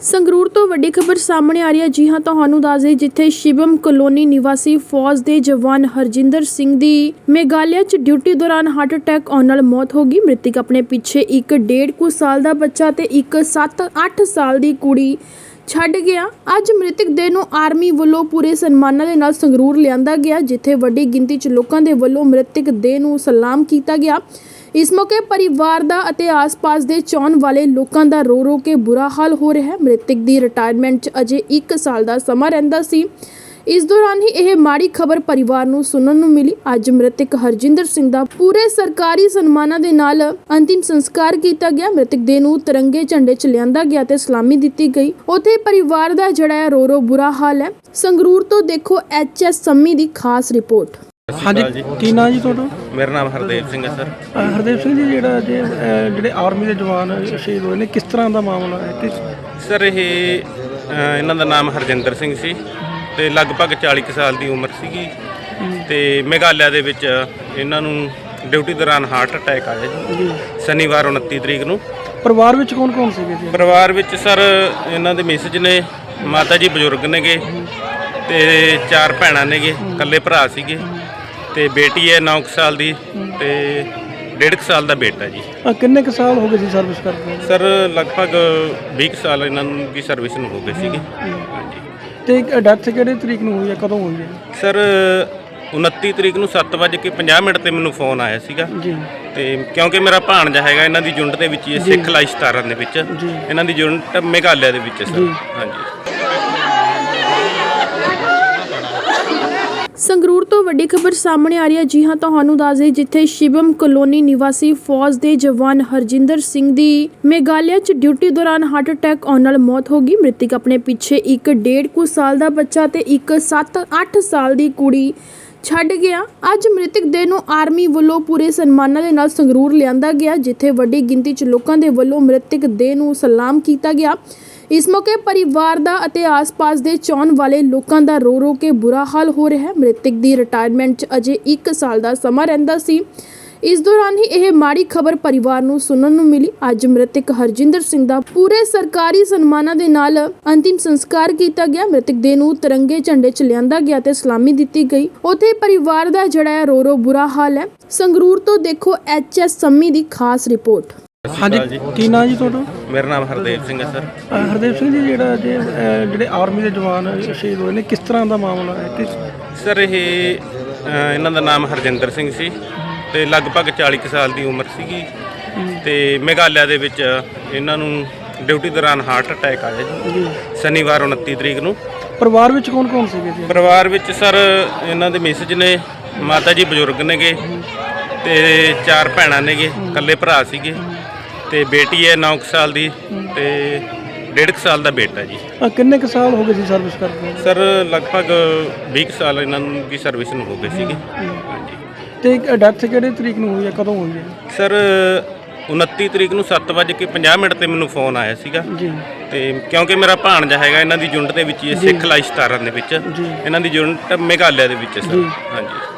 ਸੰਗਰੂਰ ਤੋਂ ਵੱਡੀ ਖਬਰ ਸਾਹਮਣੇ ਆ ਰਹੀ ਹੈ। ਜੀ ਹਾਂ, ਤੁਹਾਨੂੰ ਦੱਸ ਦੇਈਏ, ਜਿੱਥੇ ਸ਼ਿਵਮ ਕਲੋਨੀ ਨਿਵਾਸੀ ਫੌਜ ਦੇ ਜਵਾਨ ਹਰਜਿੰਦਰ ਸਿੰਘ ਦੀ ਮੇਘਾਲਿਆ 'ਚ ਡਿਊਟੀ ਦੌਰਾਨ ਹਾਰਟ ਅਟੈਕ ਆਉਣ ਨਾਲ ਮੌਤ ਹੋ ਗਈ। ਮ੍ਰਿਤਕ ਆਪਣੇ ਪਿੱਛੇ ਇੱਕ ਡੇਢ ਕੁ ਸਾਲ ਦਾ ਬੱਚਾ ਤੇ ਇੱਕ 7-8 ਸਾਲ ਦੀ ਕੁੜੀ ਛੱਡ ਗਿਆ। ਅੱਜ ਮ੍ਰਿਤਕ ਦੇਹ ਨੂੰ ਆਰਮੀ ਵੱਲੋਂ ਪੂਰੇ ਸਨਮਾਨਾਂ ਦੇ ਨਾਲ ਸੰਗਰੂਰ ਲਿਆਂਦਾ ਗਿਆ, ਜਿੱਥੇ ਵੱਡੀ ਗਿਣਤੀ 'ਚ ਲੋਕਾਂ ਦੇ ਵੱਲੋਂ ਮ੍ਰਿਤਕ ਦੇਹ ਨੂੰ ਸਲਾਮ ਕੀਤਾ ਗਿਆ। ਇਸ ਮੌਕੇ ਪਰਿਵਾਰ ਦਾ ਅਤੇ ਆਸ-ਪਾਸ ਦੇ ਚਾਹਣ ਵਾਲੇ ਲੋਕਾਂ ਦਾ ਰੋ ਰੋ ਕੇ ਬੁਰਾ ਹਾਲ ਹੋ ਰਿਹਾ ਹੈ। ਮ੍ਰਿਤਕ ਦੀ ਰਿਟਾਇਰਮੈਂਟ 'ਚ ਅਜੇ 1 ਸਾਲ ਦਾ ਸਮਾਂ ਰਹਿੰਦਾ ਸੀ। ਇਸ ਦੌਰਾਨ ਹੀ ਇਹ ਮਾੜੀ ਖਬਰ ਪਰਿਵਾਰ ਨੂੰ ਸੁਣਨ ਨੂੰ ਮਿਲੀ। ਅੱਜ ਮ੍ਰਿਤਕ ਹਰਜਿੰਦਰ ਸਿੰਘ ਦਾ ਪੂਰੇ ਸਰਕਾਰੀ ਸਨਮਾਨਾਂ ਦੇ ਨਾਲ ਅੰਤਿਮ ਸੰਸਕਾਰ ਕੀਤਾ ਗਿਆ। ਮ੍ਰਿਤਕ ਦੇ ਨੂੰ ਤਿਰੰਗੇ ਝੰਡੇ 'ਚ ਲਿਆਂਦਾ ਗਿਆ ਤੇ ਸਲਾਮੀ ਦਿੱਤੀ ਗਈ। ਉੱਥੇ ਪਰਿਵਾਰ ਦਾ ਜਿਹੜਾ ਹੈ ਰੋ ਰੋ ਬੁਰਾ ਹਾਲ ਹੈ। ਸੰਗਰੂਰ ਤੋਂ ਦੇਖੋ ਐਚਐਸ ਸੰਮੀ ਦੀ ਖਾਸ ਰਿਪੋਰਟ। ਹਾਂਜੀ ਕੀ ਨਾਂ ਜੀ ਤੁਹਾਡਾ? ਮੇਰਾ ਨਾਮ ਹਰਦੇਵ ਸਿੰਘ ਹੈ ਸਰ। ਅਹ ਹਰਦੇਵ ਸਿੰਘ ਜੀ ਜਿਹੜਾ ਅਹ ਜਿਹੜੇ ਆਰਮੀ ਦੇ ਜਵਾਨ ਸ਼ਹੀਦ ਹੋਏ ਨੇ ਕਿਸ ਤਰ੍ਹਾਂ ਦਾ ਮਾਮਲਾ ਹੈ? ਕਿ ਸਰ ਇਹ ਅ, ਇਹਨਾਂ ਦਾ ਨਾਮ ਹਰਜਿੰਦਰ ਸਿੰਘ ਸੀ। ਤੇ ਲਗਭਗ 40 ਕੁ ਸਾਲ ਦੀ ਉਮਰ ਸੀਗੀ। ਤੇ ਮੇਘਾਲਿਆ ਦੇ ਵਿੱਚ ਇਹਨਾਂ ਨੂੰ ਡਿਊਟੀ ਦੌਰਾਨ ਹਾਰਟ ਅਟੈਕ ਆਇਆ ਜੀ। ਸ਼ਨੀਵਾਰ 29 ਤਰੀਕ ਨੂੰ। ਪਰਿਵਾਰ ਵਿੱਚ ਕੌਣ ਕੌਣ ਸੀਗੇ ਜੀ? ਪਰਿਵਾਰ ਵਿੱਚ ਸਰ ਇਹਨਾਂ ਦੇ ਮਿਸਜ ਨੇ ਮਾਤਾ ਜੀ ਬਜ਼ੁਰਗ ਨੇਗੇ ਤੇ ਚਾਰ ਭੈਣਾਂ ਨੇਗੇ ਇਕੱਲੇ ਭਰਾ ਸੀਗੇ। ਤੇ ਬੇਟੀ ਹੈ 9 ਸਾਲ ਦੀ ਤੇ 1.5 ਸਾਲ ਦਾ ਬੇਟਾ ਜੀ। ਅਹ ਕਿੰਨੇ ਕੁ ਸਾਲ ਹੋ ਗਏ ਸੀ ਸਰਵਿਸ ਕਰਦੇ? ਸਰ ਲਗਭਗ 20 ਕੁ ਸਾਲ ਇਹਨਾਂ ਨੂੰ ਦੀ ਸਰਵਿਸ ਨੂੰ ਹੋ ਗਏ ਸੀਗੇ। ਹਾਂਜੀ। ਤੇ ਡੈਥ ਕਿਹੜੇ ਤਰੀਕ ਨੂੰ ਹੋਈ ਹੈ? ਕਦੋਂ ਹੋਈ ਹੈ? ਸਰ 29 ਤਰੀਕ ਨੂੰ 7:50 ਮਿੰਟ ਤੇ ਮੈਨੂੰ ਫੋਨ ਆਇਆ ਸੀਗਾ। ਜੀ। ਤੇ ਕਿਉਂਕਿ ਮੇਰਾ ਭਾਣਜਾ ਹੈਗਾ ਇਹਨਾਂ ਦੀ ਯੂਨਿਟ ਦੇ ਵਿੱਚ ਹੀ ਹੈ, ਸਿੱਖ ਲਾਈ 17 ਦੇ ਵਿੱਚ। ਇਹਨਾਂ ਦੀ ਯੂਨਿਟ ਮੇਘਾਲਿਆ ਦੇ ਵਿੱਚ ਹੈ ਸਰ। ਹਾਂਜੀ। ਸੰਗਰੂਰ ਤੋਂ ਵੱਡੀ ਖਬਰ ਸਾਹਮਣੇ ਆ ਰਹੀ ਹੈ। ਜੀ ਹਾਂ, ਤੁਹਾਨੂੰ ਦੱਸ ਦੇਈਏ, ਜਿੱਥੇ ਸ਼ਿਵਮ ਕਲੋਨੀ ਨਿਵਾਸੀ ਫੌਜ ਦੇ ਜਵਾਨ ਹਰਜਿੰਦਰ ਸਿੰਘ ਦੀ ਮੇਘਾਲਿਆ 'ਚ ਡਿਊਟੀ ਦੌਰਾਨ ਹਾਰਟ ਅਟੈਕ ਆਉਣ ਨਾਲ ਮੌਤ ਹੋ ਗਈ। ਮ੍ਰਿਤਕ ਆਪਣੇ ਪਿੱਛੇ ਇੱਕ ਡੇਢ ਕੁ ਸਾਲ ਦਾ ਬੱਚਾ ਤੇ ਇੱਕ 7-8 ਸਾਲ ਦੀ ਕੁੜੀ ਛੱਡ ਗਿਆ। ਅੱਜ ਮ੍ਰਿਤਕ ਦੇਹ ਨੂੰ ਆਰਮੀ ਵੱਲੋਂ ਪੂਰੇ ਸਨਮਾਨਾਂ ਦੇ ਨਾਲ ਸੰਗਰੂਰ ਲਿਆਂਦਾ ਗਿਆ, ਜਿੱਥੇ ਵੱਡੀ ਗਿਣਤੀ 'ਚ ਲੋਕਾਂ ਦੇ ਵੱਲੋਂ ਮ੍ਰਿਤਕ ਦੇਹ ਨੂੰ ਸਲਾਮ ਕੀਤਾ ਗਿਆ। ਇਸ ਮੌਕੇ ਪਰਿਵਾਰ ਦਾ ਅਤੇ ਆਸ-ਪਾਸ ਦੇ ਚਾਹਣ ਵਾਲੇ ਲੋਕਾਂ ਦਾ ਰੋ ਰੋ ਕੇ ਬੁਰਾ ਹਾਲ ਹੋ ਰਿਹਾ। ਹੈ ਮ੍ਰਿਤਕ ਦੀ ਰਿਟਾਇਰਮੈਂਟ 'ਚ ਅਜੇ 1 ਸਾਲ ਦਾ ਸਮਾਂ ਰਹਿੰਦਾ ਸੀ। ਇਸ ਦੌਰਾਨ ਹੀ ਇਹ ਮਾੜੀ ਖਬਰ ਪਰਿਵਾਰ ਨੂੰ ਸੁਣਨ ਨੂੰ ਮਿਲੀ। ਅੱਜ ਮ੍ਰਿਤਕ ਹਰਜਿੰਦਰ ਸਿੰਘ ਦਾ ਪੂਰੇ ਸਰਕਾਰੀ ਸਨਮਾਨਾਂ ਦੇ ਨਾਲ ਅੰਤਿਮ ਸੰਸਕਾਰ ਕੀਤਾ ਗਿਆ। ਮ੍ਰਿਤਕ ਦੇ ਨੂੰ ਤਿਰੰਗੇ ਝੰਡੇ 'ਚ ਲਿਆਂਦਾ ਗਿਆ ਤੇ ਸਲਾਮੀ ਦਿੱਤੀ ਗਈ। ਉੱਥੇ ਪਰਿਵਾਰ ਦਾ ਜਿਹੜਾ ਹੈ ਰੋ ਰੋ ਬੁਰਾ ਹਾਲ ਹੈ। ਸੰਗਰੂਰ ਤੋਂ ਦੇਖੋ ਐਚਐਸ ਸੰਮੀ ਦੀ ਖਾਸ ਰਿਪੋਰਟ। ਹਾਂਜੀ ਕੀ ਨਾਂ ਜੀ ਤੁਹਾਡਾ? ਮੇਰਾ ਨਾਮ ਹਰਦੇਵ ਸਿੰਘ ਹੈ ਸਰ। ਅਹ ਹਰਦੇਵ ਸਿੰਘ ਜੀ ਜਿਹੜਾ ਅਹ ਜਿਹੜੇ ਆਰਮੀ ਦੇ ਜਵਾਨ ਸ਼ਹੀਦ ਹੋਏ ਨੇ ਕਿਸ ਤਰ੍ਹਾਂ ਦਾ ਮਾਮਲਾ ਹੈ? ਸਰ ਇਹ ਅ, ਇਹਨਾਂ ਦਾ ਨਾਮ ਹਰਜਿੰਦਰ ਸਿੰਘ ਸੀ। ਤੇ ਲਗਭਗ 40 ਕੁ ਸਾਲ ਦੀ ਉਮਰ ਸੀਗੀ। ਤੇ ਮੇਘਾਲਿਆ ਦੇ ਵਿੱਚ ਇਹਨਾਂ ਨੂੰ ਡਿਊਟੀ ਦੌਰਾਨ ਹਾਰਟ ਅਟੈਕ ਆਇਆ ਜੀ। ਸ਼ਨੀਵਾਰ 29 ਤਰੀਕ ਨੂੰ। ਪਰਿਵਾਰ ਵਿੱਚ ਕੌਣ ਕੌਣ ਸੀਗੇ ਜੀ? ਪਰਿਵਾਰ ਵਿੱਚ ਸਰ ਇਹਨਾਂ ਦੇ ਮਿਸਜ ਨੇ ਮਾਤਾ ਜੀ ਬਜ਼ੁਰਗ ਨੇਗੇ ਤੇ ਚਾਰ ਭੈਣਾਂ ਨੇਗੇ ਇਕੱਲੇ ਭਰਾ ਸੀਗੇ। ਤੇ ਬੇਟੀ ਹੈ 9 ਸਾਲ ਦੀ ਤੇ 1.5 ਸਾਲ ਦਾ ਬੇਟਾ ਜੀ। ਅਹ ਕਿੰਨੇ ਕੁ ਸਾਲ ਹੋ ਗਏ ਸੀ ਸਰਵਿਸ ਕਰਦੇ? ਸਰ ਲਗਭਗ 20 ਕੁ ਸਾਲ ਇਹਨਾਂ ਨੂੰ ਦੀ ਸਰਵਿਸ ਨੂੰ ਹੋ ਗਏ ਸੀਗੇ। ਤੇ ਡੈਥ ਕਿਹੜੇ ਤਰੀਕ ਨੂੰ ਹੋਈ ਹੈ? ਕਦੋਂ ਹੋਈ ਹੈ? ਸਰ 29 ਤਰੀਕ ਨੂੰ 7:50 ਮਿੰਟ ਤੇ ਮੈਨੂੰ ਫੋਨ ਆਇਆ ਸੀਗਾ। ਜੀ। ਤੇ ਕਿਉਂਕਿ ਮੇਰਾ ਭਾਣਜਾ ਹੈਗਾ ਇਹਨਾਂ ਦੀ ਯੂਨਿਟ ਦੇ ਵਿੱਚ ਹੀ ਹੈ, ਸਿੱਖ ਲਾਈ 17 ਦੇ ਵਿੱਚ। ਇਹਨਾਂ ਦੀ ਯੂਨਿਟ ਮੇਘਾਲਿਆ ਦੇ ਵਿੱਚ ਹੈ ਸਰ। ਹਾਂਜੀ।